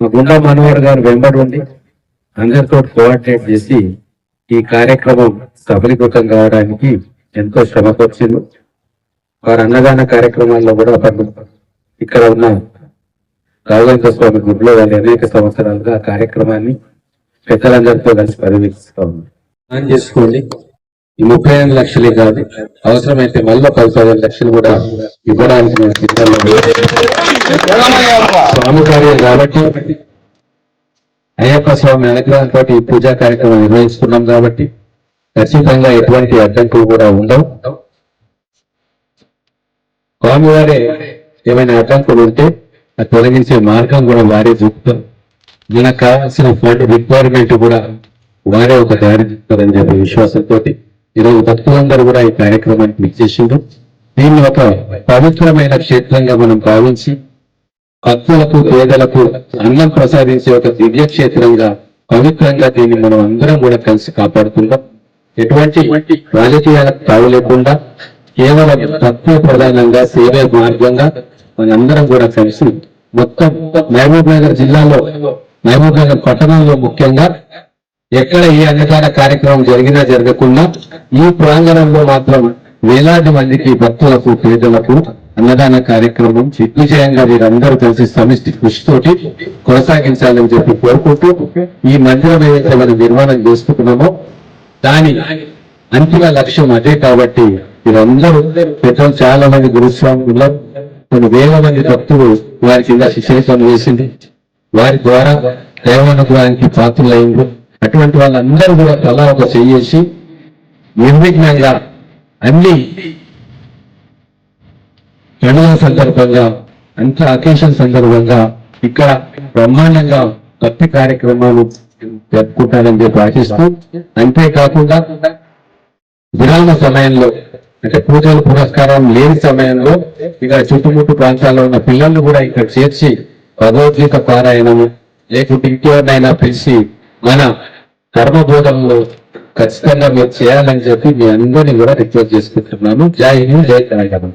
మా గుండా మనోహర్ గారు వెంబడి ఉండి అందరితో కోఆర్డినేట్ చేసి ఈ కార్యక్రమం సఫలీకృతం కావడానికి ఎంతో శ్రమకొచ్చింది వారి అన్నదాన కార్యక్రమాల్లో కూడా ఇక్కడ ఉన్న రాఘవేంద్ర స్వామి గుడిలో వాళ్ళు అనేక సంవత్సరాలుగా ఆ కార్యక్రమాన్ని పెద్దలందరితో కలిసి పర్యవేక్షిస్తా ఉన్నారు చేసుకోండి. ఈ ముప్పై ఐదు లక్షలే కాదు అవసరమైతే మళ్ళీ పది పదిహేను లక్షలు కూడా ఇవ్వడానికి మేము సిద్ధంగా స్వామి కార్యం కాబట్టి అయ్యప్ప స్వామి అనుగ్రహంతో ఈ పూజా కార్యక్రమం నిర్వహిస్తున్నాం కాబట్టి ఖచ్చితంగా ఎటువంటి అడ్డంకులు కూడా ఉండవు. స్వామివారే ఏమైనా అడ్డంకులు ఉంటే అది తొలగించే మార్గం కూడా వారే చూపుతారు. మనకు కావాల్సిన ఫండ్ రిక్వైర్మెంట్ కూడా వారే ఒక దారి చూపుతారని చెప్పే విశ్వాసంతో ఈరోజు భక్తులందరూ కూడా ఈ కార్యక్రమానికి విచ్చేసిండ్రు. దీన్ని ఒక పవిత్రమైన క్షేత్రంగా మనం భావించి భక్తులకు పేదలకు అన్నం ప్రసాదించే ఒక దివ్య క్షేత్రంగా పవిత్రంగా దీన్ని మనం అందరం కూడా కలిసి కాపాడుకుందాం. ఎటువంటి రాజకీయాలకు తావు లేకుండా కేవలం తక్కువ ప్రధానంగా సేవే మార్గంగా మనందరం కూడా కలిసి మొత్తం మహబూబ్ నగర్ జిల్లాలో మహబూబ్ నగర్ పట్టణంలో ముఖ్యంగా ఎక్కడ ఏ అన్నదాన కార్యక్రమం జరిగినా జరగకుండా ఈ ప్రాంగణంలో మాత్రం వేలాది మందికి భక్తులకు పేదలకు అన్నదాన కార్యక్రమం దిగ్విజయంగా వీరందరూ కలిసి సమిష్టి కృషితోటి కొనసాగించాలని చెప్పి కోరుకుంటూ ఈ మందిరం ఏదైతే మనం నిర్మాణం చేసుకుంటున్నామో దాని అంతిమ లక్ష్యం అదే కాబట్టి వీరందరూ పెద్దలు చాలా మంది గురుస్వాములు కొన్ని వేల మంది భక్తులు వారి కింద శిక్షణ వేసింది వారి ద్వారా దైవానుగ్రహానికి పాత్రలైంది. అటువంటి వాళ్ళందరూ కూడా తలా ఒక చెయ్యేసి నిర్విఘ్నంగా అన్ని పండుగల సందర్భంగా అంత అకేషన్ సందర్భంగా ఇక్కడ బ్రహ్మాండంగా భక్తి కార్యక్రమాలు జరుపుకుంటారని చెప్పి ఆశిస్తూ అంతేకాకుండా విరామ సమయంలో అంటే పూజలు పురస్కారం లేని సమయంలో ఇక్కడ చుట్టుముట్టు ప్రాంతాల్లో ఉన్న పిల్లల్ని కూడా ఇక్కడ చేర్చి భగవద్గీత పారాయణము లేకుంటే ఇంకెవరినైనా పిలిచి మన ధర్మబోధనలో ఖచ్చితంగా మీరు చేయాలని చెప్పి మీ అందరినీ కూడా రిక్వెస్ట్ చేసుకుంటున్నాను. జై హింద్ జై తెలంగాణ.